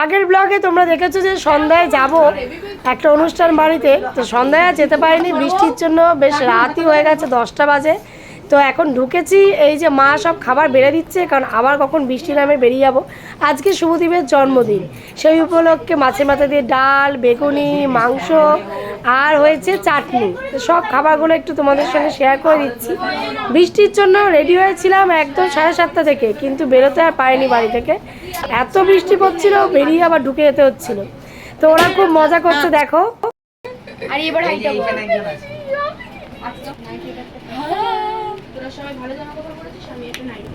আগের ব্লগে তোমরা দেখেছ যে সন্ধ্যায় যাব একটা অনুষ্ঠান বাড়িতে। তো সন্ধ্যায় যেতে পারিনি, বৃষ্টির জন্য বেশ রাতই হয়ে গেছে, দশটা বাজে। তো এখন ঢুকেছি, এই যে মা সব খাবার বেড়ে দিচ্ছে, কারণ আবার কখন বৃষ্টি নামে বেরিয়ে যাব। আজকে শুভদীপের জন্মদিন। সেই উপলক্ষে মাছের মাথা দিয়ে ডাল, বেগুনি, মাংস, আর হয়েছে চাটনি। সব খাবারগুলো একটু তোমাদের সঙ্গে শেয়ার করে দিচ্ছি। বৃষ্টির জন্য রেডি হয়েছিলাম একদম সাড়ে সাতটা থেকে, কিন্তু বেরোতে আর পারিনি বাড়ি থেকে। এত বৃষ্টি পড়ছিল, বেরিয়ে আবার ঢুকে যেতে হচ্ছিল। তো ওরা খুব মজা করছে, দেখো। আর এবার তোরা সবাই ভালো জামা কাপড় পরেছিস আমি একটা নাইট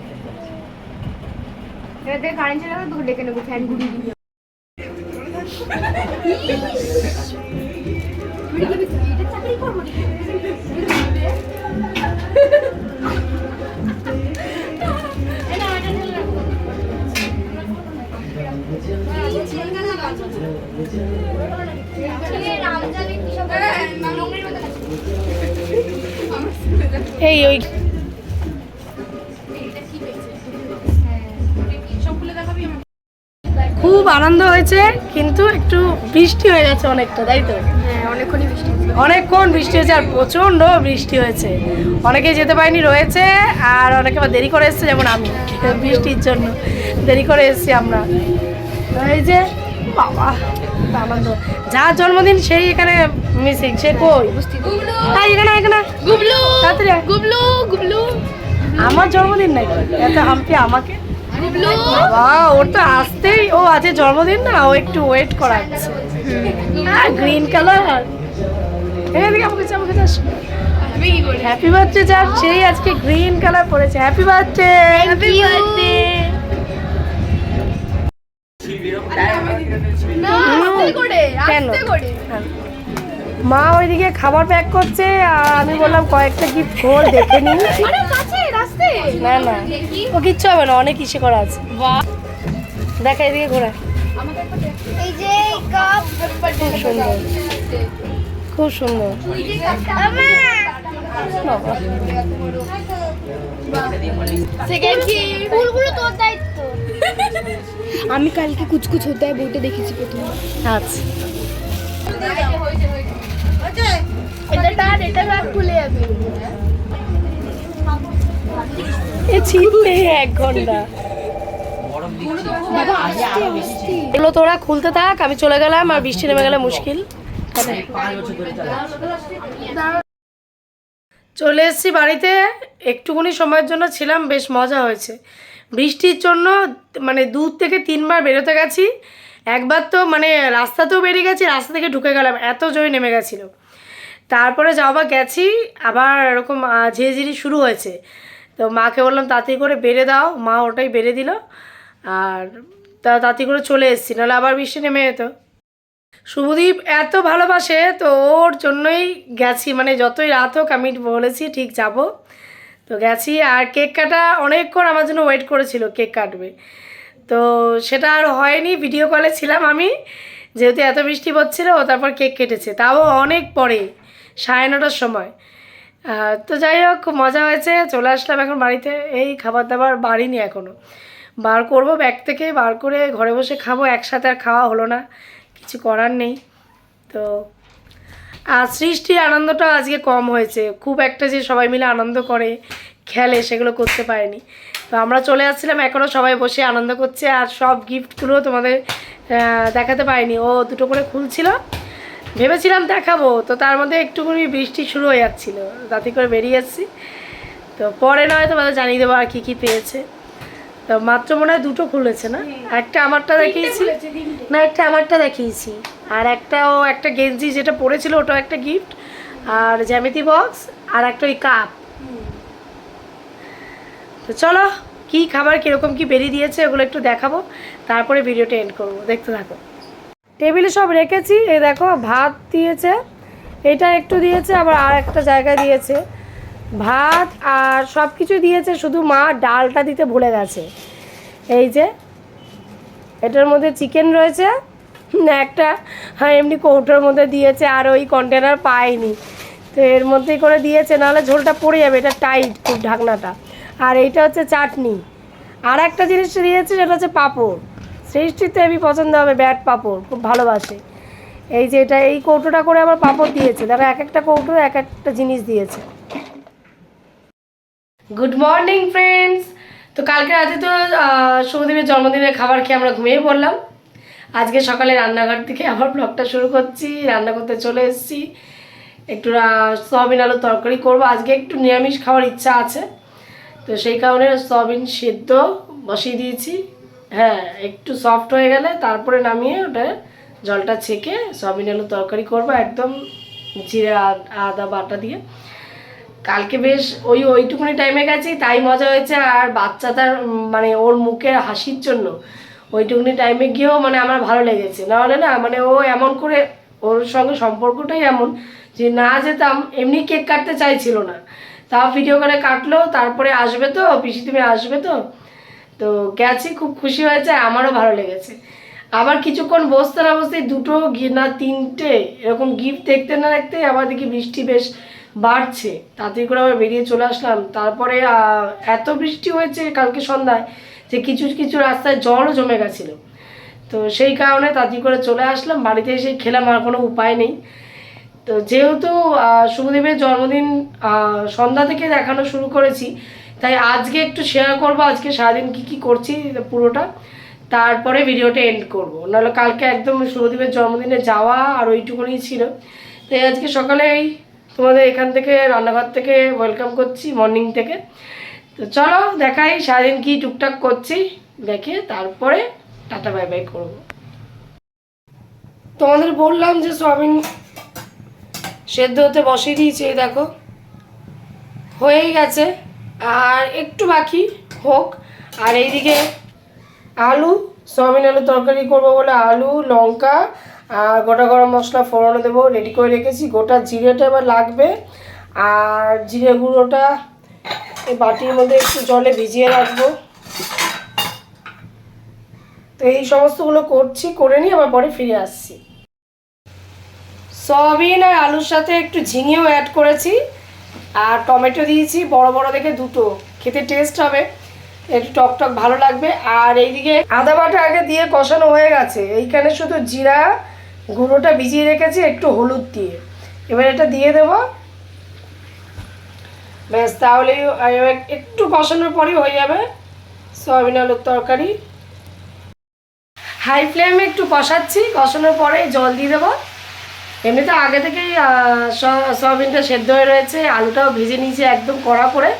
কারেন্ট চলে গেলে তোকে ডেকে নেব ফ্যান ঘুরিয়ে দিবি চাকরি করব এই ওই খুব আনন্দ হয়েছে কিন্তু একটু বৃষ্টি হয়ে গেছে অনেকটা তাই তো? হ্যাঁ। অনেকক্ষণ বৃষ্টি হয়েছে আর প্রচণ্ড বৃষ্টি হয়েছে। অনেকে যেতে পারেনি রয়েছে আর অনেকে আবার দেরি করে এসছে যেমন আমি বৃষ্টির জন্য দেরি করে এসছি আমরা। তো এই যে বাবা আনন্দ যার জন্মদিন সেই এখানে মিসিং সে কই? আয় এখানে এখানে। আয়। গুবলু! তাড়াতাড়ি গুবলু গুবলু! আমার জন্মদিন নাই এত হাম্পি আমাকে? ওর তো আসতেই ও আছে জন্মদিন না ও একটু ওয়েট করাচ্ছে। গ্রিন কালার এদিকে আমাকে আমাকে হ্যাপি বার্থডে যার সেই আজকে গ্রিন কালার পরেছে। Happy birthday happy birthday? মা ওইদিকে খাবার প্যাক করছে আর আমি বললাম কয়েকটা গিফট খোল দেখে নি আরে কাছে রাস্তে না না। ও কিচ্ছু হবে না অনেক ইসে করা আছে। বাহ। দেখা এদিকে ঘোরা। এই যে কাপ। খুব সুন্দর। খুব সুন্দর। আমি কালকে কুচকুচ হতে হয় বইটা দেখেছি প্রথম। আচ্ছা। এটা তার এটা খুলে যাবে। এ ছিনতে এক ঘণ্টা। এগুলো তোরা খুলতে থাক আমি চলে গেলাম আর বৃষ্টি নেমে গেলে মুশকিল। চলে এসেছি বাড়িতে। একটুখানি সময়ের জন্য ছিলাম বেশ মজা হয়েছে। বৃষ্টির জন্য মানে দূর থেকে তিনবার বেরোতে গেছি। একবার তো মানে রাস্তাতেও বেরিয়ে গেছি রাস্তা থেকে ঢুকে গেলাম এত জোরে নেমে গেছিল। তারপরে যাওয়া গেছি আবার এরকম ঝিরিঝিরি শুরু হয়েছে। তো মাকে বললাম, তাড়াতাড়ি করে বেড়ে দাও। মা ওটাই বেড়ে দিল। আর তা তাড়াতাড়ি করে চলে এসেছি, নাহলে আবার বৃষ্টি নেমে যেত। শুভদীপ এত ভালোবাসে, তো ওর জন্যই গেছি। মানে যতই রাত হোক, আমি বলেছি ঠিক যাব। তো গেছি, আর কেক কাটা অনেকক্ষণ আমার জন্য ওয়েট করেছিল, কেক কাটবে। তো সেটা আর হয়নি ভিডিও কলে ছিলাম আমি। যেহেতু এত বৃষ্টি পড়ছিল, তারপর কেক কেটেছে। তাও অনেক পরে, সাড়ে নটার সময়। তো যাই হোক, মজা হয়েছে, চলে আসলাম এখন বাড়িতে। এই খাবার দাবার বাড়িনি এখনও বার করব, ব্যাগ থেকে বার করে ঘরে বসে খাব, একসাথে আর খাওয়া হলো না, কিছু করার নেই। তো, আর সৃষ্টির আনন্দটা আজকে কম হয়েছে। খুব একটা যে সবাই মিলে আনন্দ করে, খেলে, সেগুলো করতে পারেনি। তো আমরা চলে আসছিলাম এখনও সবাই বসে আনন্দ করছে, আর সব গিফটগুলো তোমাদের দেখাতে পারিনি। ও দুটো করে খুলছিল ভেবেছিলাম দেখাবো তো তার মধ্যে একটুখানি বৃষ্টি শুরু হয়ে যাচ্ছিল। তাতে করে বেরিয়ে যাচ্ছি। তো পরে নয় তোমাদের জানিয়ে দেবো আর কী কী পেয়েছে। তো মাত্র মনে হয় দুটো খুলেছে না? একটা আমারটা দেখিয়েছি। না একটা আমারটা দেখিয়েছি। আর একটা ও একটা গেঞ্জি যেটা পরেছিল ওটাও একটা গিফট। আর জ্যামিতি বক্স আর একটা ওই কাপ। তো চলো কি খাবার কীরকম কি বেরিয়ে দিয়েছে ওগুলো একটু দেখাবো। তারপরে ভিডিওটা এন্ড করব। দেখতে থাকো। টেবিলে সব রেখেছি এই দেখো ভাত দিয়েছে, এটা একটু দিয়েছে, আবার আর একটা জায়গায় দিয়েছে। ভাত আর সব কিছু দিয়েছে, শুধু মা ডালটা দিতে ভুলে গেছে। এই যে, এটার মধ্যে চিকেন রয়েছে একটা হ্যাঁ এমনি কৌটোর মধ্যে দিয়েছে, আর ওই কন্টেনার পাইনি। তো এর মধ্যেই করে দিয়েছে, নাহলে ঝোলটা পড়ে যাবে, এটা টাইট খুব ঢাকনাটা। আর এইটা হচ্ছে চাটনি। আর একটা জিনিস দিয়েছে, সেটা হচ্ছে পাঁপড়। সৃষ্টির তো পছন্দ হবে ব্যাট পাপড় খুব ভালোবাসে। এই যে এটা এই কৌটোটা করে আবার পাপড় দিয়েছে। দেখো এক একটা কৌটো এক একটা জিনিস দিয়েছে। গুড মর্নিং ফ্রেন্ডস তো কালকে রাতে তো আহ, শুভদীপের জন্মদিনের খাবার খেয়ে আমরা ঘুমিয়ে পড়লাম। আজকে সকালে রান্নাঘর থেকে আবার ব্লগটা শুরু করছি রান্না করতে চলে এসেছি। একটু সয়াবিন আলু তরকারি করব। আজকে একটু নিরামিষ খাওয়ার ইচ্ছা আছে। তো সেই কারণে সয়াবিন সেদ্ধ বসিয়ে দিয়েছি। হ্যাঁ একটু সফট হয়ে গেলে তারপরে নামিয়ে ওটা জলটা ছেঁকে সয়াবিন আলু তরকারি করব একদম জিরে আদ- বাটা দিয়ে। কালকে বেশ ওই ওইটুকুনি টাইমে গেছি তাই মজা হয়েছে। আর বাচ্চাটার উম, মানে ওর মুখের হাসির জন্য ওইটুকুনি টাইমে গিয়েও মানে আমার ভালো লেগেছে। নাহলে না মানে ও এমন করে ওর সঙ্গে সম্পর্কটাই এমন যে না যেতাম এমনি কেক কাটতে চাইছিল না। তাও ভিডিও করে কাটলো তারপরে আসবে তো পিসি তুমি আসবে তো। তো গেছি খুব খুশি হয়েছে আমারও ভালো লেগেছে। আবার কিছুক্ষণ বসতে না বসতে দুটো না তিনটে এরকম গিফট দেখতে না দেখতে আবার দেখি বৃষ্টি বেশ বাড়ছে। তাড়াতাড়ি করে আবার বেরিয়ে চলে আসলাম। তারপরে এত বৃষ্টি হয়েছে কালকে সন্ধ্যায় যে কিছু কিছু রাস্তায় জলও জমে গেছিল। তো সেই কারণে তাড়াতাড়ি করে চলে আসলাম। বাড়িতে এসে খেলাম আর কোনো উপায় নেই। তো যেহেতু আহ, শুভদীপের জন্মদিন সন্ধ্যা থেকে দেখানো শুরু করেছি তাই আজকে একটু শেয়ার করব, আজকে সারাদিন কি কি করছি পুরোটা। তারপরে ভিডিওটা এন্ড করব। নাহলে কালকে একদম শুভদীপের জন্মদিনে যাওয়া আর ওইটুকুনি ছিল। তাই আজকে সকালে এই তোমাদের এখান থেকে রান্নাঘর থেকে ওয়েলকাম করছি মর্নিং থেকে। তো চলো দেখাই সারাদিন কি টুকটাক করছি, দেখে তারপরে টাটা বাই বাই করব। তোমাদের বললাম যে সোয়াবিন সেদ্ধ হতে বসিয়ে দিয়েছি দেখো। হয়েই গেছে। আর একটু বাকি হোক। আর এইদিকে আলু, সয়াবিন আলু তরকারি করব বলে আলু, লঙ্কা, আর গোটা গরম মশলা ফোড়নে দেবো রেডি করে রেখেছি। গোটা জিরেটা এবার লাগবে। আর জিরে গুঁড়োটা এই বাটির মধ্যে একটু জলে ভিজিয়ে রাখব। তো এই সমস্তগুলো করছি, করে নিয়ে আবার পরে ফিরে আসছি। সয়াবিন আর আলুর সাথে একটু ঝিঙেও অ্যাড করেছি। আর টমেটো দিয়েছি, বড় বড় দেখে দুটো। খেতে টেস্ট হবে, একটু টক টক ভালো লাগবে। আর এইদিকে আদা বাটা আগে দিয়ে কষানো হয়ে গেছে। এইখানে শুধু জিরা গুঁড়োটা ভিজিয়ে রেখেছি, একটু হলুদ দিয়ে। এবার এটা দিয়ে দেবো। ব্যাস, তাহলে একটু কষানোর পরেই হয়ে যাবে সয়াবিন আলুর তরকারি। হাই ফ্লেমে একটু কষাচ্ছি, কষানোর পরে জল দিয়ে দেবো। এমনিতে আগে থেকেই সয়াবিনটা সেদ্ধ হয়ে রয়েছে, আলুটাও ভেজে নিয়েছি একদম কড়া করে।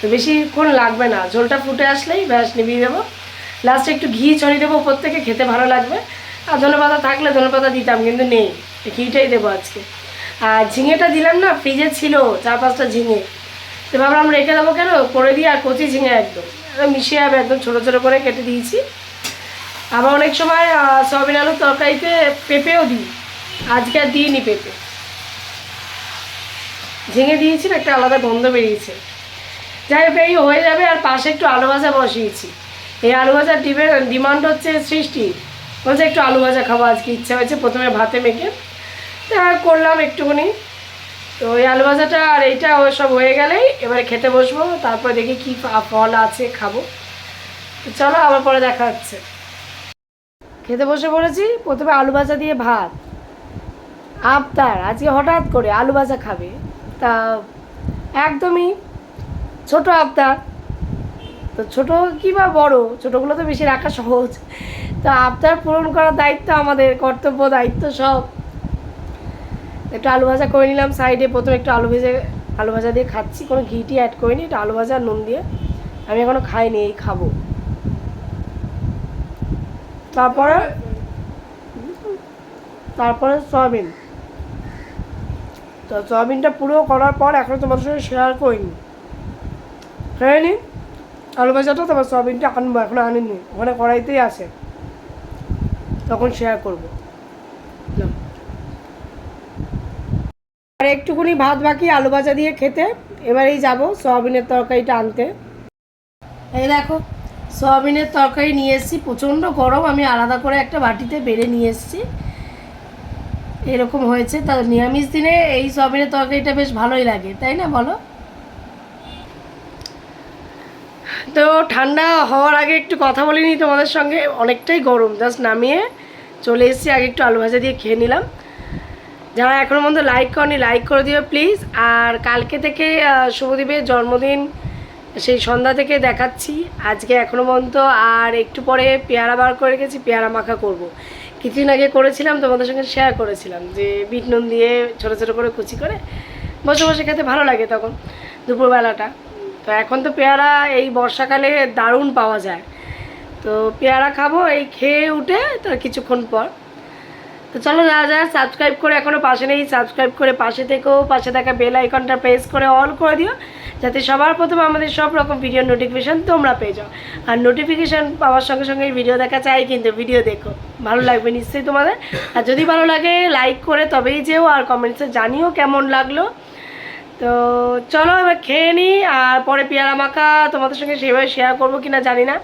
তো বেশিক্ষণ লাগবে না, ঝোলটা ফুটে আসলেই ব্যাস নিভিয়ে দেবো। লাস্টে একটু ঘি ছড়িয়ে দেবো, উপর থেকে খেতে ভালো লাগবে। আর ধনে পাতা থাকলে ধনে পাতা দিতাম, কিন্তু নেই ঘিটাই দেবো আজকে। আর ঝিঙেটা দিলাম না, ফ্রিজে ছিল চার পাঁচটা ঝিঙে। তো ভাবলাম রেখে দেবো কেন? করে দিই আর কচি ঝিঙে একদম। মিশিয়ে যাবে একদম ছোটো ছোটো করে কেটে দিয়েছি। আবার অনেক সময় সয়াবিন আলুর তরকারিতে পেঁপেও দিই। আজকে আর দিইনি পেঁপে। ঝিঙে দিয়েছি একটা আলাদা গন্ধ বেরিয়েছে। যাই হোক, এই হয়ে যাবে আর পাশে একটু আলু ভাজা বসিয়েছি। এই আলু ভাজার ডিমের ডিমান্ড হচ্ছে সৃষ্টি। বলছে একটু আলু ভাজা খাব, আজকে ইচ্ছা হয়েছে প্রথমে ভাতে মেখে। তা করলাম একটুখানি। তো ওই আলু ভাজাটা আর এইটা ও সব হয়ে গেলেই এবারে খেতে বসবো, তারপর দেখি কী ফল আছে, খাব। তো চলো আবার পরে দেখা হচ্ছে। খেতে বসে পড়েছি, প্রথমে আলু ভাজা দিয়ে ভাত। আবতার আজকে হঠাৎ করে আলু ভাজা খাবে, তা একদমই ছোট আবতার তো ছোট কি বা বড়? ছোটোগুলো তো বেশি রাখা সহজ। তো আবতার পূরণ করার দায়িত্ব আমাদের, কর্তব্য, দায়িত্ব সব। একটু আলু ভাজা করে নিলাম, সাইডে প্রথমে একটু আলু ভেজে, আলু ভাজা দিয়ে খাচ্ছি, কোনো ঘিটি অ্যাড করিনি, একটু আলু ভাজা, নুন দিয়ে। আমি এখনও খাইনি, এই খাব। তারপরে? তারপরে সয়াবিন। তো পুরো করার পর এখনও তোমার সঙ্গে শেয়ার করিনি। খেয়ে নি? আলু ভাজাটা তারপর সয়াবিনটা আনব, এখনও আনিনি। ওখানে কড়াইতেই আছে। তখন শেয়ার করব। আর একটুখানি ভাত বাকি, আলু ভাজা দিয়ে খেতে। এবারেই যাব সয়াবিনের তরকারিটা আনতে। এই দেখো, সয়াবিনের তরকারি নিয়ে এসেছি। প্রচণ্ড গরম, আমি আলাদা করে একটা বাটিতে বেড়ে নিয়ে এসেছি। এরকম হয়েছে। তা নিরামিষ দিনে এই সবের তরকারিটা বেশ ভালোই লাগে, তাই না বলো? তো ঠান্ডা হওয়ার আগে একটু কথা বলিনি তোমাদের সঙ্গে। অনেকটাই গরম, জাস্ট নামিয়ে চলে এসেছি, আগে একটু আলু ভাজা দিয়ে খেয়ে নিলাম। যারা এখনও পর্যন্ত লাইক করনি, লাইক করে দিও প্লিজ। আর কালকে থেকে শুভদীপের জন্মদিন, সেই সন্ধ্যা থেকে দেখাচ্ছি। আজকে এখনও পর্যন্ত আর একটু পরে পেয়ারা বার করে রেখেছি, পেয়ারা মাখা করব। কিছুদিন আগে করেছিলাম, তোমাদের সঙ্গে শেয়ার করেছিলাম যে বিট নুন দিয়ে ছোটো ছোটো করে কুচি করে বসে বসে খেতে ভালো লাগে তখন, দুপুরবেলাটা। তো এখন তো পেয়ারা এই বর্ষাকালে দারুণ পাওয়া যায়। তো পেয়ারা খাব, এই খেয়ে উঠে তো কিছুক্ষণ পর। তো চলো যারা যারা সাবস্ক্রাইব করে এখনও পাশে নেই সাবস্ক্রাইব করে পাশে থেকেও পাশে থাকা বেল আইকনটা প্রেস করে অল করে দিও। যাতে সবার প্রথমে আমাদের সব রকম ভিডিও নোটিফিকেশান তোমরা পেয়ে যাও। আর নোটিফিকেশান পাওয়ার সঙ্গে সঙ্গে ভিডিও দেখা চাই কিন্তু ভিডিও দেখো। ভালো লাগবে নিশ্চয়ই তোমাদের। আর যদি ভালো লাগে লাইক করে তবেই যেও আর কমেন্টসে জানিও কেমন লাগল। তো চলো এবার খেয়ে নিই আর পরে পেয়ারা মাখা তোমাদের সঙ্গে সেভাবে শেয়ার করব কি না জানি না।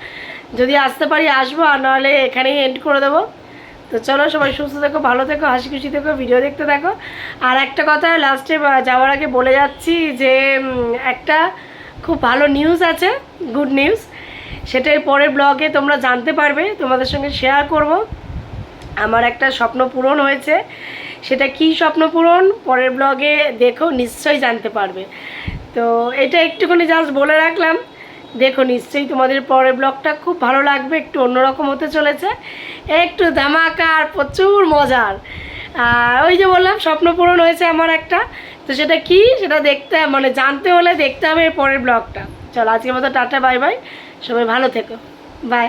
যদি আসতে পারি আসব, আর নাহলে এখানেই এন্ড করে দেবো। তো চলো সবাই সুস্থ থেকো, ভালো থেকো, হাসি খুশি থেকো ভিডিও দেখতে থাকো। আর একটা কথা লাস্টে যাওয়ার আগে বলে যাচ্ছি যে একটা খুব ভালো নিউজ আছে গুড নিউজ সেটাই পরের ব্লগে তোমরা জানতে পারবে, তোমাদের সঙ্গে শেয়ার করব। আমার একটা স্বপ্ন পূরণ হয়েছে। সেটা কি স্বপ্ন পূরণ? পরের ব্লগে দেখো, নিশ্চয়ই জানতে পারবে। তো এটা একটুখানি জাস্ট বলে রাখলাম। দেখো, নিশ্চয়ই তোমাদের পরের ব্লগটা খুব ভালো লাগবে, একটু অন্যরকম হতে চলেছে। একটু ধামাকার প্রচুর মজার। আর ওই যে বললাম, স্বপ্ন পূরণ হয়েছে আমার একটা। তো সেটা কি? সেটা দেখতে মানে জানতে হলে দেখতে হবে এর পরের ব্লগটা। চলো, আজকের মতো টাটা, বাই বাই। সবাই ভালো থেকো। বাই।